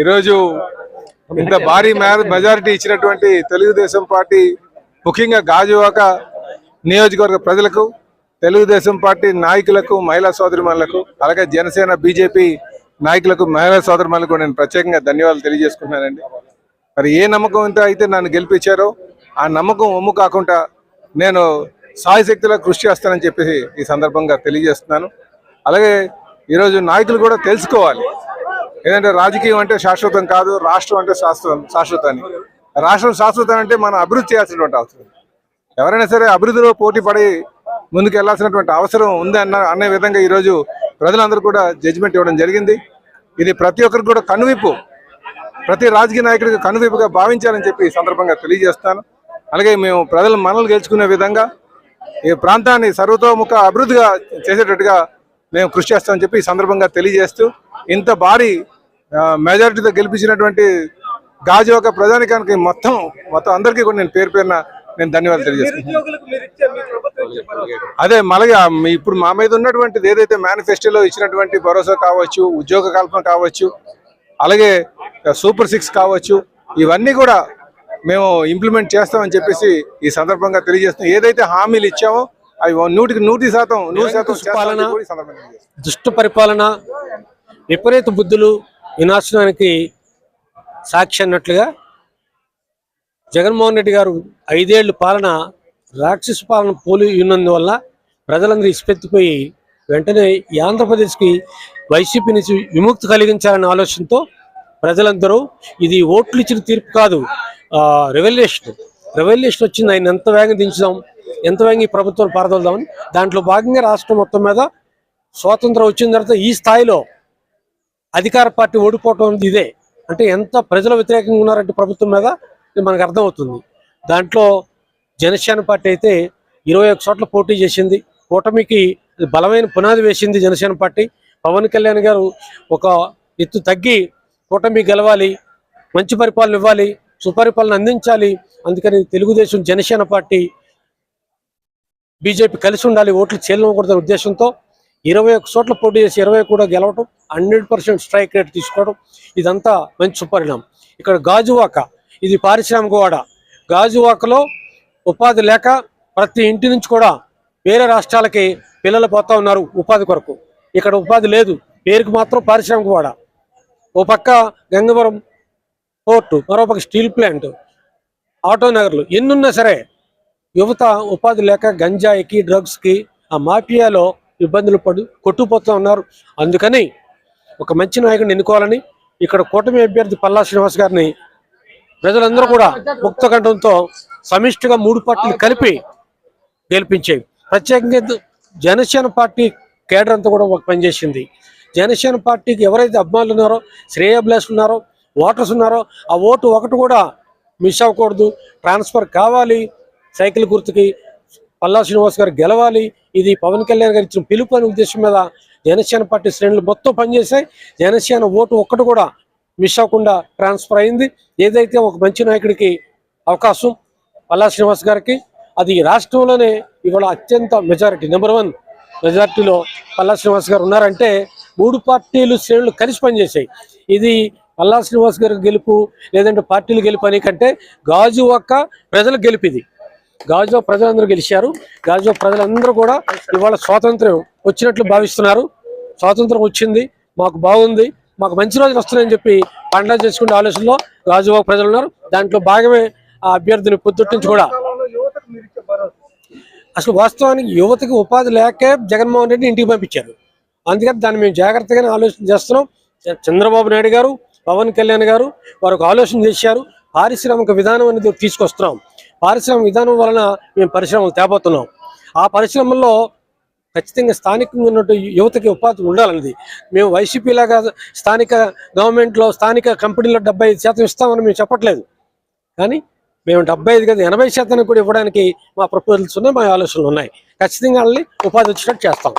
ఈరోజు ఇంత భారీ మెజారిటీ ఇచ్చినటువంటి తెలుగుదేశం పార్టీ ముఖ్యంగా గాజువాక నియోజకవర్గ ప్రజలకు తెలుగుదేశం పార్టీ నాయకులకు మహిళా సోదరిమణులకు అలాగే జనసేన బీజేపీ నాయకులకు మహిళా సోదరిమణులకు నేను ప్రత్యేకంగా ధన్యవాదాలు తెలియజేసుకుంటున్నానండి. మరి ఏ నమ్మకంతో అయితే నన్ను గెలిపించారో ఆ నమ్మకం ఒమ్ము కాకుండా నేను సాయశక్తిలో కృషి చేస్తానని చెప్పేసి ఈ సందర్భంగా తెలియజేస్తున్నాను. అలాగే ఈరోజు నాయకులు కూడా తెలుసుకోవాలి. ఏంటంటే రాజకీయం అంటే శాశ్వతం కాదు రాష్ట్రం అంటే శాశ్వతం శాశ్వతాన్ని. రాష్ట్రం శాశ్వతం అంటే మనం అభివృద్ధి చేయాల్సినటువంటి అవసరం. ఎవరైనా సరే అభివృద్ధిలో పోటీ పడి ముందుకు వెళ్ళాల్సినటువంటి అవసరం ఉంది అన్న అనే విధంగా ఈరోజు ప్రజలందరూ కూడా జడ్జిమెంట్ ఇవ్వడం జరిగింది. ఇది ప్రతి ఒక్కరికి కూడా కనువిప్పు. ప్రతి రాజకీయ నాయకుడికి కనువిప్పుగా భావించాలని చెప్పి ఈ సందర్భంగా తెలియజేస్తాను. అలాగే మేము ప్రజలు మనల్ని గెలుచుకునే విధంగా ఈ ప్రాంతాన్ని సర్వతోముఖ అభివృద్ధిగా చేసేటట్టుగా మేము కృషి చేస్తామని చెప్పి ఈ సందర్భంగా తెలియజేస్తూ ఇంత భారీ మెజారిటీతో గెలిపించినటువంటి గాజువాక ప్రజానికానికి మొత్తం మొత్తం అందరికీ కూడా నేను పేరు పేరున నేను ధన్యవాదాలు తెలియజేస్తున్నాను. అదే మళ్ళీ ఇప్పుడు మా మీద ఉన్నటువంటిది ఏదైతే మేనిఫెస్టోలో ఇచ్చినటువంటి భరోసా కావచ్చు ఉద్యోగ కల్పన కావచ్చు అలాగే సూపర్ సిక్స్ కావచ్చు ఇవన్నీ కూడా మేము ఇంప్లిమెంట్ చేస్తామని చెప్పేసి ఈ సందర్భంగా తెలియజేస్తున్నాం ఏదైతే హామీలు ఇచ్చామో అవి నూటికి నూటి శాతం నూరు శాతం. దుష్ట పరిపాలన విపరీత బుద్ధులు వినాశనానికి సాక్షి అన్నట్లుగా జగన్మోహన్ రెడ్డి గారు ఐదేళ్ళ పాలన రాక్షస పాలన పోలి ఉన్నందువల్ల ప్రజలందరూ ఇసుపెత్తిపోయి వెంటనే ఈ ఆంధ్రప్రదేశ్కి వైసీపీ నుంచి విముక్తి కలిగించాలనే ఆలోచనతో ప్రజలందరూ ఇది ఓట్లు ఇచ్చిన తీర్పు కాదు రెవల్యూషన్. రెవల్యూషన్ వచ్చింది. ఆయన ఎంత వేగంగా దించుదాం ఎంత వేగంగా ఈ ప్రభుత్వం పారదోలుదామని దాంట్లో భాగంగా రాష్ట్రం మొత్తం మీద స్వాతంత్రం వచ్చిన తర్వాత ఈ స్థాయిలో అధికార పార్టీ ఓడిపోవటం ఇదే. అంటే ఎంత ప్రజల వ్యతిరేకంగా ఉన్నారంటే ప్రభుత్వం మీద ఇది మనకు అర్థమవుతుంది. దాంట్లో జనసేన పార్టీ అయితే ఇరవై ఒక్క చోట్ల పోటీ చేసింది. కూటమికి బలమైన పునాది వేసింది జనసేన పార్టీ. పవన్ కళ్యాణ్ గారు ఒక ఎత్తు తగ్గి కూటమి గెలవాలి మంచి పరిపాలన ఇవ్వాలి సుపరిపాలన అందించాలి. అందుకని తెలుగుదేశం జనసేన పార్టీ బీజేపీ కలిసి ఉండాలి ఓట్లు చేయకూడదనే ఉద్దేశంతో ఇరవై ఒక్క చోట్ల పోటీ చేసి ఇరవై కూడా గెలవటం హండ్రెడ్ పర్సెంట్ స్ట్రైక్ రేట్ తీసుకోవడం ఇదంతా మంచి సుపరిణామం. ఇక్కడ గాజువాక ఇది పారిశ్రామిక వాడ గాజువాకలో ఉపాధి లేక ప్రతి ఇంటి నుంచి కూడా వేరే రాష్ట్రాలకి పిల్లలు పోతా ఉన్నారు ఉపాధి కొరకు. ఇక్కడ ఉపాధి లేదు పేరుకు మాత్రం పారిశ్రామిక వాడ ఓ పక్క గంగవరం పోర్టు మరో పక్క స్టీల్ ప్లాంట్ ఆటో నగర్లు ఎన్నున్నా సరే యువత ఉపాధి లేక గంజాయికి డ్రగ్స్కి ఆ మాఫియాలో ఇబ్బందులు పడు కొట్టుకుపోతూ ఉన్నారు. అందుకని ఒక మంచి నాయకుడిని ఎన్నుకోవాలని ఇక్కడ కూటమి అభ్యర్థి పల్లా శ్రీనివాస్ గారిని ప్రజలందరూ కూడా ముక్త కంఠంతో సమిష్టిగా మూడు పార్టీలు కలిపి గెలిపించాయి. ప్రత్యేకంగా జనసేన పార్టీ కేడర్ అంతా కూడా ఒక పనిచేసింది. జనసేన పార్టీకి ఎవరైతే అభిమానులు ఉన్నారో శ్రేయభిలాషులు ఉన్నారో ఓటర్స్ ఉన్నారో ఆ ఓటు ఒకటి కూడా మిస్ అవ్వకూడదు. ట్రాన్స్ఫర్ కావాలి. సైకిల్ గుర్తుకి పల్లా శ్రీనివాస్ గారు గెలవాలి. ఇది పవన్ కళ్యాణ్ గారు ఇచ్చిన పిలుపు అనే ఉద్దేశం మీద జనసేన పార్టీ శ్రేణులు మొత్తం పనిచేశాయి. జనసేన ఓటు ఒక్కటి కూడా మిస్ అవ్వకుండా ట్రాన్స్ఫర్ అయింది. ఏదైతే ఒక మంచి నాయకుడికి అవకాశం పల్లా శ్రీనివాస్ గారికి అది రాష్ట్రంలోనే ఇవాళ అత్యంత మెజారిటీ నెంబర్ వన్ మెజారిటీలో పల్లా శ్రీనివాస్ గారు ఉన్నారంటే మూడు పార్టీలు శ్రేణులు కలిసి పనిచేశాయి. ఇది పల్లా శ్రీనివాస్ గారి గెలుపు లేదంటే పార్టీలు గెలుపు అని కంటే గాజు ఒక్క ప్రజల గెలుపు ఇది. గాజులో ప్రజలందరూ గెలిచారు. గాజులో ప్రజలందరూ కూడా ఇవాళ స్వాతంత్ర్యం వచ్చినట్లు భావిస్తున్నారు. స్వాతంత్రం వచ్చింది మాకు బాగుంది మాకు మంచి రోజులు వస్తున్నాయని చెప్పి పండగ చేసుకునే ఆలోచనలో గాజువాక ప్రజలు ఉన్నారు. దాంట్లో భాగమే ఆ అభ్యర్థిని పొద్దుట్టించి కూడా. అసలు వాస్తవానికి యువతకి ఉపాధి లేకే జగన్మోహన్ రెడ్డి ఇంటికి పంపించారు. అందుకని దాన్ని మేము జాగ్రత్తగానే ఆలోచన చేస్తున్నాం. చంద్రబాబు నాయుడు గారు పవన్ కళ్యాణ్ గారు వారు ఒక ఆలోచన చేశారు. పారిశ్రామిక విధానం అనేది తీసుకొస్తున్నాం. పారిశ్రామిక విధానం వలన మేము పరిశ్రమలు తేబోతున్నాం. ఆ పరిశ్రమల్లో ఖచ్చితంగా స్థానికంగా ఉన్నట్టు యువతకి ఉపాధి ఉండాలన్నది. మేము వైసీపీ లాగా స్థానిక గవర్నమెంట్లో స్థానిక కంపెనీలో డెబ్బై ఐదు శాతం ఇస్తామని మేము చెప్పట్లేదు. కానీ మేము డెబ్బై ఐదు కదా ఎనభై శాతానికి కూడా ఇవ్వడానికి మా ప్రపోజల్స్ ఉన్నాయి మా ఆలోచనలు ఉన్నాయి. ఖచ్చితంగా వాళ్ళని ఉపాధి వచ్చేటట్టు చేస్తాం.